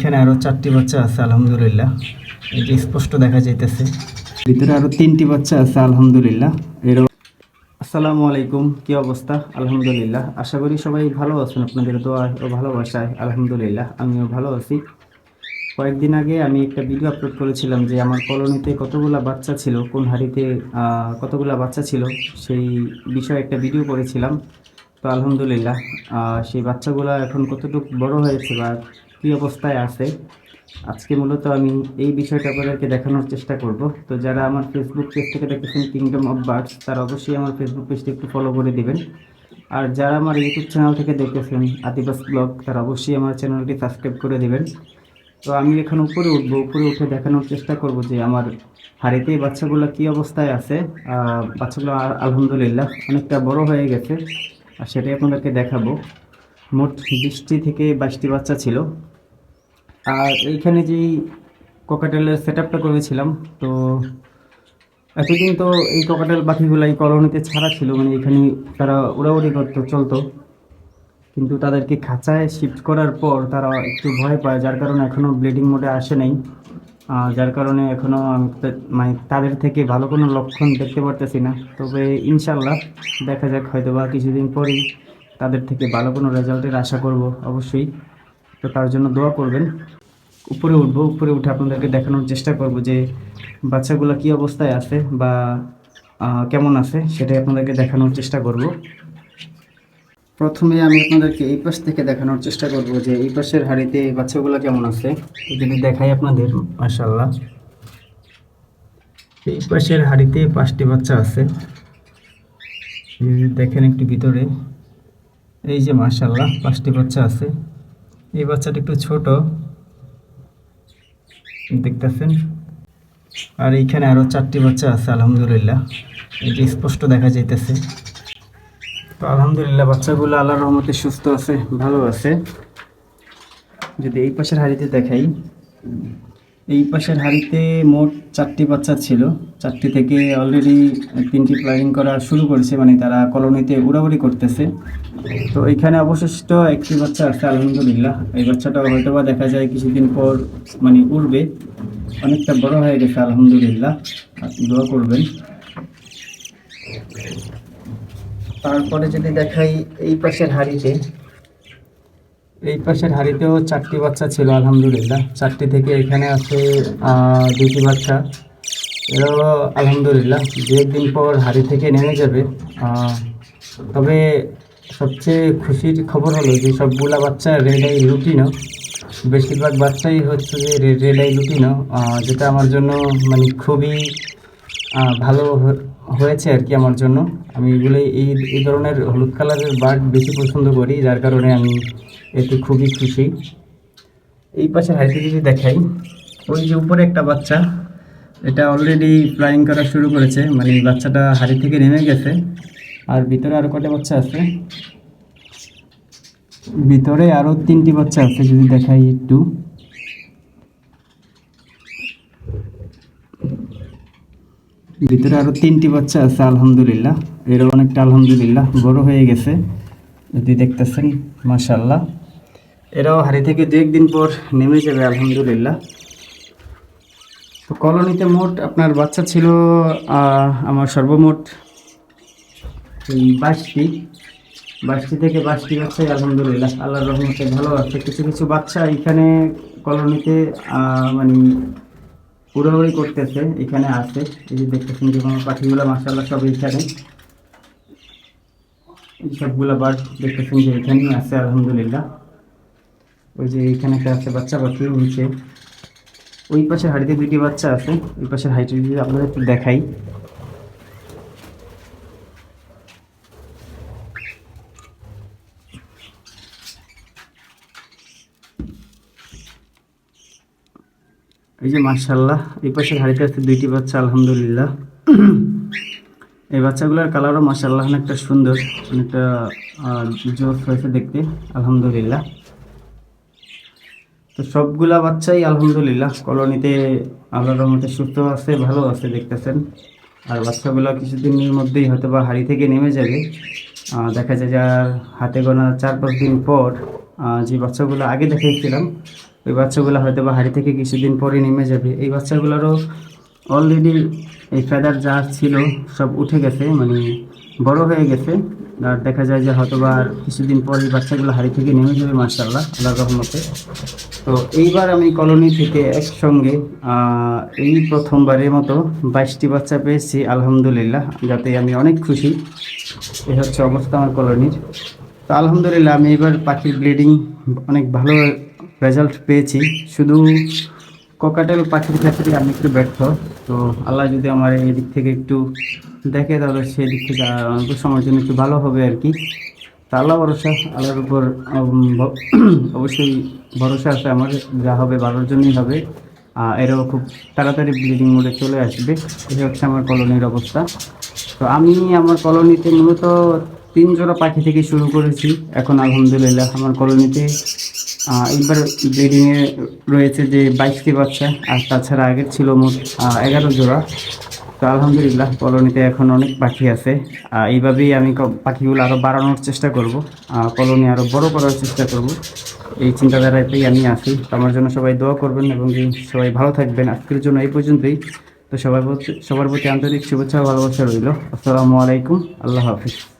এইখানে আরও চারটি বাচ্চা আছে, আলহামদুলিল্লাহ। এই যে স্পষ্ট দেখা যাইতেছে। ভিতরে আরও তিনটি বাচ্চা আছে, আলহামদুলিল্লাহ। এরও আসসালামু আলাইকুম, কি অবস্থা? আলহামদুলিল্লাহ। আশা করি সবাই ভালো আছেন, আপনাদের দোয়া ও ভালোবাসায়, আলহামদুলিল্লাহ। আমিও ভালো আছি। কয়েকদিন আগে আমি একটা ভিডিও আপলোড করেছিলাম যে আমার কলোনিতে কতগুলা বাচ্চা ছিল, কোন হাড়িতে কতগুলা বাচ্চা ছিল, সেই বিষয়ে একটা ভিডিও করেছিলাম। তো আলহামদুলিল্লাহ সেই বাচ্চাগুলো এখন কতটুকু বড় হয়েছে বা কী অবস্থায় আছে? আজকে মূলত আমি এই বিষয়টা আপনাদেরকে দেখানোর চেষ্টা করব। তো যারা আমার ফেসবুক পেজ থেকে দেখতেছেন কিংডম অফ বার্ডস তারা অবশ্যই আমার ফেসবুক পেজটি একটু ফলো করে দেবেন। আর যারা আমার ইউটিউব চ্যানেল থেকে দেখতেছেন আদিবাস ব্লগ তারা অবশ্যই আমার চ্যানেলটি সাবস্ক্রাইব করে দেবেন। তো আমি এখন উপরে উঠবো। উপরে উঠে দেখানোর চেষ্টা করব যে আমার হাড়িতে বাচ্চাগুলো কি অবস্থায় আছে। বাচ্চাগুলো আলহামদুলিল্লাহ অনেকটা বড় হয়ে গেছে। আর সেটাই আপনাদেরকে দেখাবো। মোট বিশটি থেকে বাইশটি বাচ্চা ছিল। আর এইখানে যেই ককাটেলের সেট আপটা করেছিলাম, তো এতদিন তো এই ককাটেল পাখিগুলো এই কলোনিতে ছাড়া ছিল মানে এখানে তারা উড়াউড়ি করতো, চলতো। কিন্তু তাদেরকে খাঁচায় শিফট করার পর তারা একটু ভয় পায়, যার কারণে এখনও ব্লিডিং মোডে আসে নাই। যার কারণে এখনও আমি মানে তাদের থেকে ভালো কোনো লক্ষণ দেখতে পারতেছি না। তবে ইনশাল্লাহ দেখা যাক হয়তো বা কিছুদিন পরেই তাদের থেকে ভালো কোনো রেজাল্টের আশা করব অবশ্যই। তো তার জন্য দোয়া করবেন। উপরে উঠবো, উপরে উঠে আপনাদেরকে দেখানোর চেষ্টা করব যে বাচ্চাগুলো কি অবস্থায় আছে বা কেমন আছে সেটাই আপনাদেরকে দেখানোর চেষ্টা করব। প্রথমে আমি আপনাদেরকে এই পাশ থেকে দেখানোর চেষ্টা করব যে এই পাশের হাড়িতে বাচ্চাগুলো কেমন আছে। যদি দেখাই আপনাদের মাশাল্লাহ এই পাশের হাড়িতে পাঁচটি বাচ্চা আছে। দেখেন একটু ভিতরে। এই যে মাশাল্লাহ পাঁচটি বাচ্চা আছে। এই বাচ্চাটা একটু ছোট। দেখতেছেন? আর এইখানে আরও চারটি বাচ্চা আছে, আলহামদুলিল্লাহ। এটি স্পষ্ট দেখা যাইতেছে। তো আলহামদুলিল্লাহ, বাচ্চাগুলো আল্লাহ রহমতে সুস্থ আছে, ভালো আছে। যদি এই পাশের হাড়িতে দেখাই এই পাশের হাড়িতে মোট চারটি বাচ্চা ছিল। চারটি থেকে অলরেডি তিনটি প্ল্যানিং করা শুরু করেছে মানে তারা কলোনিতে উড়াউড়ি করতেছে। তো এখানে অবশিষ্ট একটি বাচ্চা আছে, আলহামদুলিল্লাহ। এই বাচ্চাটা হয়তো বা দেখা যায় কিছুদিন পর মানে উড়বে। অনেকটা বড় হয়ে গেছে, আলহামদুলিল্লাহ। দোয়া করবেন। তারপরে যদি দেখাই এই পাশের হাড়িতে এই পাশের হাড়িতেও চারটি বাচ্চা ছিল আলহামদুলিল্লাহ। চারটি থেকে এখানে আছে দুটি বাচ্চা। এরাও আলহামদুলিল্লাহ দু একদিন পর হাড়ি থেকে নেমে যাবে। তবে সবচেয়ে খুশির খবর হলো যে সবগুলা বাচ্চা রেড আই লুটিনো। বেশিরভাগ বাচ্চাই হচ্ছে যে রেড আই আহ, যেটা আমার জন্য মানে খুবই ভালো হয়েছে আর কি আমার জন্য। আমি এগুলো এই এই ধরনের হলুদ কালারের বার্ড বেশি পছন্দ করি যার কারণে আমি এতে খুবই খুশি। এই পাশে হাইতে যদি দেখাই। ওই যে উপরে একটা বাচ্চা, এটা অলরেডি ফ্লাইং করা শুরু করেছে। মানে বাচ্চাটা হাড়ি থেকে নেমে গেছে। আর ভিতরে আরও কটা বাচ্চা আছে? ভিতরে আরও তিনটি বাচ্চা আছে, যদি দেখাই একটু। ভিতরে আরও তিনটি বাচ্চা আছে, আলহামদুলিল্লাহ। এরও অনেকটা আলহামদুলিল্লাহ, বড় হয়ে গেছে। যদি দেখতেছেন মাশাল্লাহ এরাও হাড়ি থেকে দু একদিন পর নেমে যাবে, আলহামদুলিল্লাহ। তো কলোনিতে মোট আপনার বাচ্চা ছিল আমার সর্বমোট বাইশটি। বাইশটি থেকে বাইশটি বাচ্চাই, আলহামদুলিল্লাহ, আল্লাহর রহমতে ভালো আছে। কিছু কিছু বাচ্চা এখানে কলোনিতে মানে উড়াউড়ি করতেছে, এখানে আছে। এই যে দেখতেছেন যে কোনো পাখিগুলো মাসাল্লাহ সব এইখানে। এই সবগুলো বার্ড দেখতেছেন যে এখানেই আছে, আলহামদুলিল্লাহ। ওই যে এইখানে একটা আছে, বাচ্চা পাখি নিচে। ওই পাশের হাড়িতে দুইটি বাচ্চা আছে, ওই পাশের হাইটে যদি আপনাদের একটু দেখাই। এই যে মার্শাল্লাহ এই পাশের হাড়িতে আছে দুইটি বাচ্চা, আলহামদুলিল্লাহ। এই বাচ্চাগুলোর কালারও মার্শাল্লাহ অনেকটা সুন্দর, অনেকটা জোস হয়েছে দেখতে, আলহামদুলিল্লাহ। তো সবগুলা বাচ্চাই আলহামদুলিল্লাহ কলোনিতে আল্লাহর রহমতে সুস্থ আছে, ভালো আছে দেখতেছেন। আর বাচ্চাগুলো কিছুদিনের মধ্যেই হয়তো বা হাড়ি থেকে নেমে যাবে। দেখা যায় যার হাতে গোনা চার পাঁচ দিন পর যে বাচ্চাগুলো আগে দেখাইছিলাম, ওই বাচ্চাগুলো হয়তো বা হাড়ি থেকে কিছুদিন পরে নেমে যাবে। এই বাচ্চাগুলোরও অলরেডি এই ফেদার যা ছিল সব উঠে গেছে মানে বড় হয়ে গেছে। আর দেখা যায় যে হয়তো বা কিছুদিন পর এই বাচ্চাগুলো হাড়ি থেকে নেমে যাবে মার্শাল্লাহ আল্লাহ রহমতে। তো এইবার আমি কলোনি থেকে একসঙ্গে এই প্রথমবারের মতো বাইশটি বাচ্চা পেয়েছি, আলহামদুলিল্লাহ, যাতে আমি অনেক খুশি। এই হচ্ছে অবস্থা আমার কলোনির। তো আলহামদুলিল্লাহ, আমি এবার পাখির ব্লিডিং অনেক ভালো রেজাল্ট পেয়েছি। শুধু ককাটেল পাখির ক্ষেত্রে আমি একটু ব্যর্থ। তো আল্লাহ যদি আমার এই দিক থেকে একটু দেখে, তাহলে সেই দিক থেকে অল্প সময়ের জন্য একটু ভালো হবে আর কি। তা আল্লাহ ভরসা, আল্লাহর উপর অবশ্যই ভরসা আছে আমার, যা হবে ভালোর জন্যই হবে। এরাও খুব তাড়াতাড়ি ব্লিডিং মোডে চলে আসবে। এটা হচ্ছে আমার কলোনির অবস্থা। তো আমি আমার কলোনিতে মূলত তিন জোড়া পাখি থেকে শুরু করেছি। এখন আলহামদুলিল্লাহ আমার কলোনিতে আহ, এইবার ব্রিডিংয়ে রয়েছে যে বাইশটি বাচ্চা আর তাছাড়া আগের ছিল মোট এগারো জোড়া। তো আলহামদুলিল্লাহ কলোনিতে এখন অনেক পাখি আছে। এইভাবেই আমি পাখিগুলো আরও বাড়ানোর চেষ্টা করব। কলোনি আরও বড় করার চেষ্টা করব। এই চিন্তাধারাতেই আমি তো আমার জন্য সবাই দোয়া করবেন এবং সবাই ভালো থাকবেন। আজকের জন্য এই পর্যন্তই। তো সবার সবার প্রতি আন্তরিক শুভেচ্ছা ভালোবাসা রইল। আসসালামু আলাইকুম। আল্লাহ হাফিজ।